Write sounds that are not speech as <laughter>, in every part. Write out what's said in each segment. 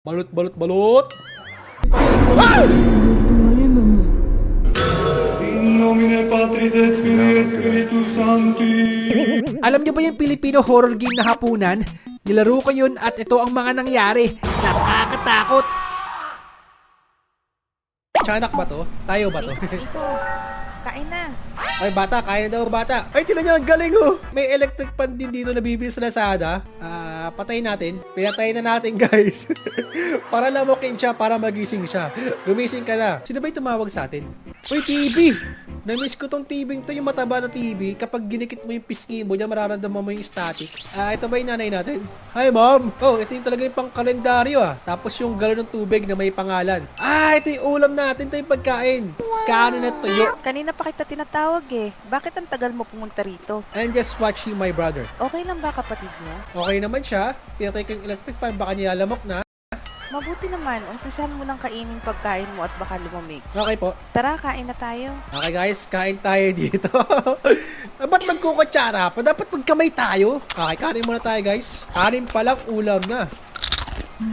Balot, balot, balot! Ah! In nomine Patris et Filii et Spiritus Sancti. Alam niyo ba yung Filipino horror game na hapunan? Nilaro ko yun at ito ang mga nangyari. Nakakatakot! Tiyanak ba to? Tayo ba to? Kain na. Ay, bata, kaya na daw bata. Ay, tila niya, ang galing oh. May electric pan din dito na bibili sa Lazada. Ah, patayin natin. Pinatay na natin, <laughs> guys. para lamukin siya, para magising siya. Gumising ka na. Sino ba yung tumawag sa atin? Uy, TV! Na-miss ko tong TV to, yung mataba na TV. Kapag ginikit mo yung pisngi mo, diyan mararamdaman mo yung static. Ah, ito ba yung nanay natin? Hi, mom! Oh, ito yung talaga yung pang kalendaryo ah. Tapos yung galon ng tubig na may pangalan. Ah, ito yung ulam natin. Ito yung pagkain. Kaano na tuyo. Kanina pa kita tinatawag eh. Bakit ang tagal mo pumunta rito? I'm just watching my brother. Okay lang ba kapatid mo? Okay naman siya. Pinatay ko yung electric fan. Baka nilalamok na. Mabuti naman, umpisan mo ng kainin pagkain mo at baka lumamig. Okay po. Tara, kain na tayo. Okay guys, kain tayo <laughs> dito. ah, ba't magkukutsara pa? Dapat magkamay tayo. Okay, kanin muna tayo guys. Kanin pa lang, ulam na.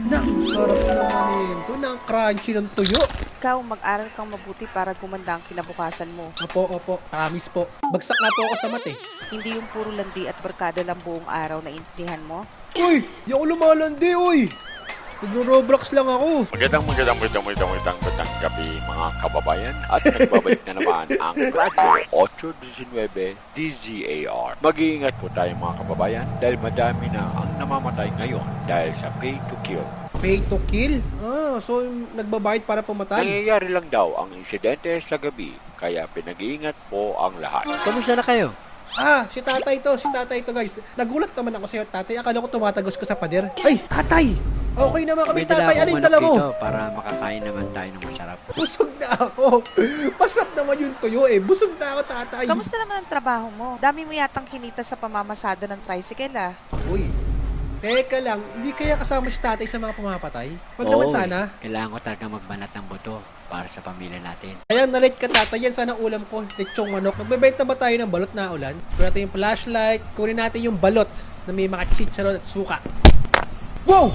Na, sarap naman ito. Nang crunchy ng tuyo. Ikaw, mag-aral kang mabuti para gumanda ang kinabukasan mo. Opo, opo. Promise po. Bagsak na po ako sa mate. Hindi yung puro landi at barkada lang buong araw na intindihan mo. Uy, di ako lumalandi, uy. Nagro-roblox lang ako. Magandang magandang magandang magandang magandang magandang gabi mga kababayan at nagbabalik na naman ang Radio 819 DZAR. Mag-iingat po tayo mga kababayan dahil madami na ang namamatay ngayon dahil sa pay to kill. Pay to kill? Ah, so nagbabayad para pumatay. Nangyayari lang daw ang insidente sa gabi kaya pinag-iingat po ang lahat. Kamusta na kayo? Ah, si tatay to, si tatay to guys. Nagulat naman ako sa'yo tatay. Akala ko tumatagos ka sa pader. Ay, tatay! Okay naman kami May tatay. Ano yung dala mo? dito para makakain naman tayo ng masarap. Busog na ako. Masarap naman yung tuyo eh. Busog na ako tatay. Kamusta naman ang trabaho mo? Dami mo yatang kinita sa pamamasada ng tricycle ah. Uy, teka lang. Hindi kaya kasama si tatay sa mga pumapatay? Wag naman Oo, sana. eh. Kailangan ko talaga magbanat ng buto para sa pamilya natin. Kaya na-late ka tatay. Yan sana ulam ko. Lechong manok. Magbebenta ba tayo ng balot na ulan? Kunin natin yung flashlight. Kunin natin yung balot na may mga chicharon at suka. Wow!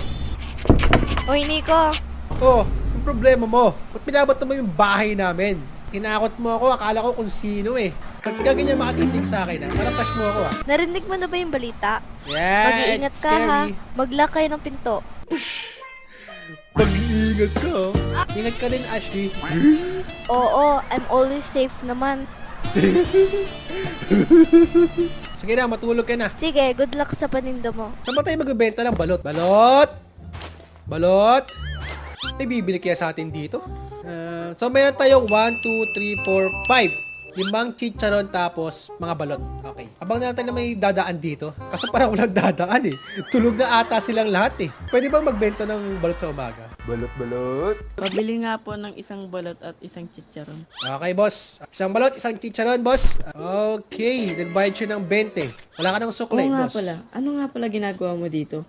Uy, Nico! Oh, yung problema mo. Ba't binabot mo yung bahay namin? Tinakot mo ako, akala ko kung sino eh. Ba't ka ganyan makatitig sa akin ah? Marapash mo ako ah. Narinig mo na ba yung balita? Yeah, Mag-iingat ka ha. scary. Mag-lock kayo ng pinto. Mag-iingat ka oh. Ingat ka din, Ashley. Oo, I'm always safe naman. Sige na, matulog ka na. Sige, good luck sa paninda mo. Saan ba tayo magbebenta ng balot? Balot! Balot! May bibili kaya sa atin dito? Ah, so, meron tayong 1, 2, 3, 4, 5. Limang chicharon tapos mga balot. Okay. Abang natin na may dadaan dito. Kaso parang walang dadaan eh. Tulog na ata silang lahat eh. Pwede bang magbenta ng balot sa umaga? Balot, balot. Pabili nga po ng isang balot at isang chicharon. Okay, boss. Isang balot, isang chicharon, boss. Okay. Nagbayad siya ng 20. Wala ka ng Oo suklay, nga boss. pala. Ano nga pala ginagawa mo dito?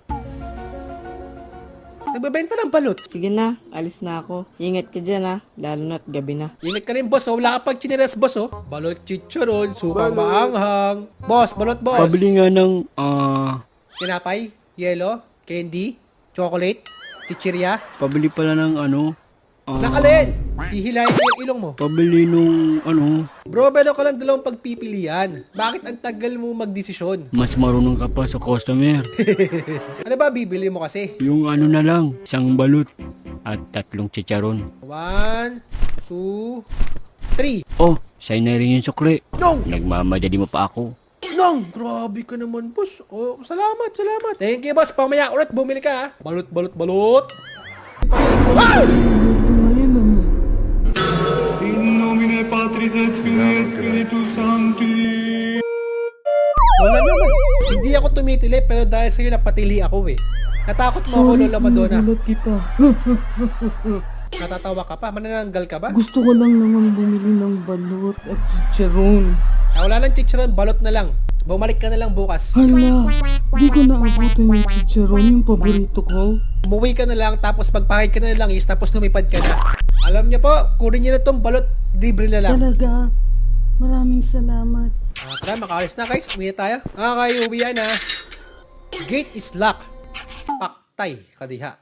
Nagbebenta ng balot. Sige na, alis na ako. Ingat ka dyan ha, lalo na't gabi na. Ingat ka rin, boss. Oh. Wala ka pang chinelas, boss. Oh. Balot chicharon, sukang maanghang. Boss, balot, boss. Pabili nga ng, ah, Tinapay, yelo, candy, chocolate, chichirya. pabili pala ng ano, Nakalin! Hihilayin ko yung ilong mo. pabili nung, ano, Bro, meron ka lang dalawang pagpipilian. Bakit ang tagal mo magdesisyon? mas marunong ka pa sa customer. <laughs> Ano ba bibili mo kasi? Yung ano na lang, isang balot at tatlong chicharon. One, two, three. Oh, sa'yo na rin yung sukli. Nong! Nagmamadali mo pa ako. Nong! Grabe ka naman, boss. Oh, salamat, salamat. Thank you, boss. Pamaya ulit, bumili ka, ha? Balot, balot, balot. Ah! Et Filii et Spiritus Sancti. Lola naman. Hindi ako tumitili, pero dahil sa'yo napatili ako eh. Natakot mo ako, Lola Madonna. Nagulat kita. <laughs> Natatawa ka pa? Manananggal ka ba? Gusto ko lang naman bumili ng balot at chicharon. Ah, wala lang chicharon, balot na lang. Bumalik ka na lang bukas. Hala, di ko naabutan yung chicharon, yung paborito ko. Umuwi ka na lang, tapos magpahid ka na lang is, tapos lumipad ka na. Alam niyo po, kunin niyo na tong balot, libre na lang. Talaga, maraming salamat. Ah, tara, makaalis na guys. Uwi na tayo. Okay, uwi yan ha. Gate is locked. Paktay, kadiha.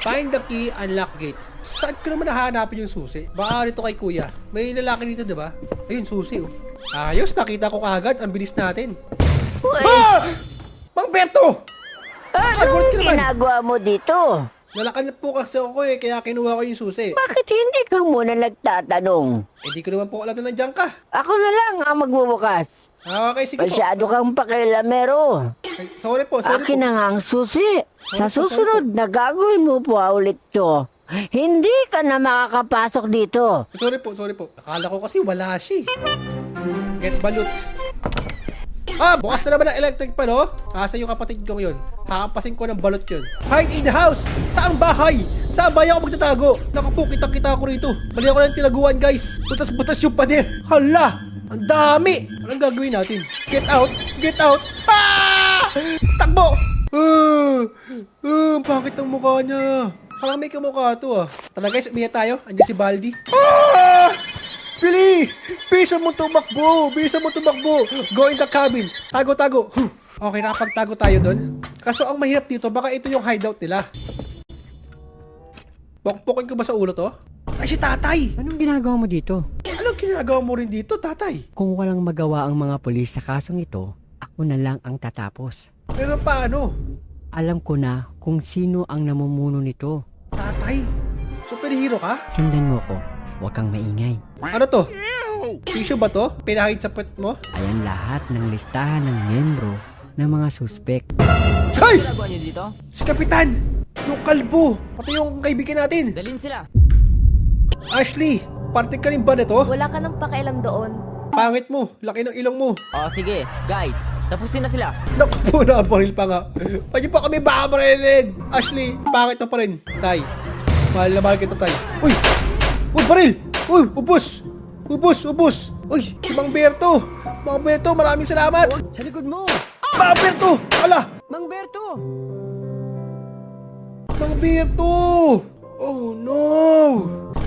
Find the key, unlock gate. Saan ko naman nahanapin yung susi? Baka rito kay kuya. May lalaki dito, di ba? Ayun, susi, oh. Ayos, nakita ko kagad. Ang bilis natin. Ah! Mang Berto! Nagulat Anong ka naman. ginagawa mo dito? Nalakan na po kasi ako eh, kaya kinuha ko yung susi. Bakit hindi ka muna nagtatanong? Eh, di ko naman po alam na nandiyan ka. Ako na lang ang magbubukas. Ah, okay, sige po. Masyado kang pakilamero. Ay, sorry po, sorry Akin po. na nga ang susi. Sa Sorry po, susunod na gagawin mo po ulit to, hindi ka na makakapasok dito. Sorry po, sorry po. Akala ko kasi wala siya. eh. Get balut. Ah, bukas na naman ang electric pa, no? Asa yung kapatid ko ngayon? Hakapasin ko ng balot yun. Hide in the house! Saang bahay? Saan bahay ako magtatago? Naku po, kitang-kita ako rito. Mali ako ng tinaguan, guys. Butas-butas yung pader. Hala! Ang dami! Anong gagawin natin? Get out! Get out! Ah! Takbo! Ah! Ah, bakit ang mukha niya? Parang may kamukha to ah. Tara guys, umiya tayo. Andiyan si Baldi. Ah! Billy! Bisa mo tumakbo! Bisa mo tumakbo! Go in the cabin! Tago, tago! Huh. Okay, nakapagtago tayo doon. Kaso ang mahirap dito, baka ito yung hideout nila. Pokpokin ko ba sa ulo to? Ay, si tatay! Anong ginagawa mo dito? Anong ginagawa mo rin dito, tatay? Kung walang magawa ang mga pulis sa kasong ito, ako na lang ang tatapos. Pero paano? Alam ko na kung sino ang namumuno nito. Tatay? Superhero ka? Sundan mo ko. Huwag kang maingay. Ano to? Tissue ba to? Pinahid sa pet mo? Ayan lahat ng listahan ng membro ng mga suspect. Hay! Ginagawa niyo dito? Si Kapitan! Yung kalbo! Pati yung kaibigan natin! Dalin sila. Ashley! Parte ka rin ba nito? Wala ka nang pakialam doon. Pangit mo! Laki ng ilong mo! O sige, guys. Tapusin na sila. Naku po, nabaril pa nga. Pwede pa kami babarilin! Ashley, pangit mo pa rin. Tay, mahal na mahal kita, tay. Uy! Uy, baril! Uy, ubos! Ubos, ubos! Uy, si Mang Berto! Mang Berto, maraming salamat! Sa likod mo! Mang Berto! Ala! Mang Berto! Mang Berto! Oh no!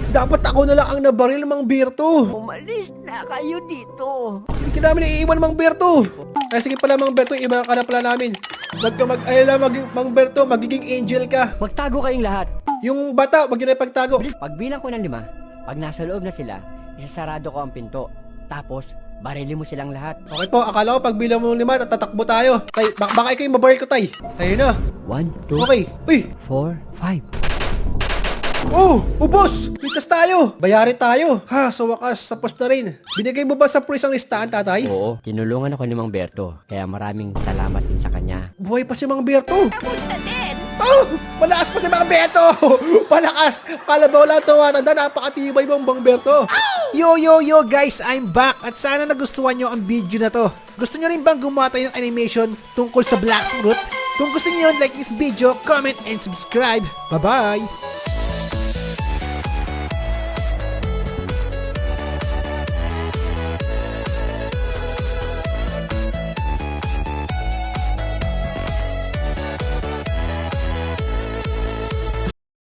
Dapat ako na lang ang nabaril, Mang Berto! Umalis na kayo dito. Hindi ka namin iiwan, Mang Berto! Ay, sige pala, Mang Berto, iba ka na pala namin. Huwag ka mag-alala, mag- Mang Berto, magiging angel ka. Magtago kayong lahat. Yung bata, wag yun na ipagtago. Bilis, pagbilang ko ng lima, pag nasa loob na sila, isasarado ko ang pinto. Tapos, barili mo silang lahat. Okay po, akala ko pag bilang mo ng lima, tatakbo tayo. Tay, bak baka ikaw yung mabaril ko, tay. Ayun na. One, two, Okay. Uy! four, five. Oh! Ubos! Ligtas tayo! Bayari tayo! Ha, sa wakas, tapos na rin. Binigay mo ba sa pulis ang listahan, tatay? Oo, tinulungan ako ni Mang Berto. Kaya maraming salamat din sa kanya. Buhay pa si Mang Berto! Oh! Malakas pa si Mang Berto! <laughs> Malakas! Kala ba wala tumatanda? Napakatibay mong Mang Berto! Yo, yo, yo guys! I'm back! At sana nagustuhan nyo ang video na to. Gusto nyo rin bang gumawa tayo ng animation tungkol sa Black Root? Kung gusto nyo yun, like this video, comment, and subscribe. Bye-bye!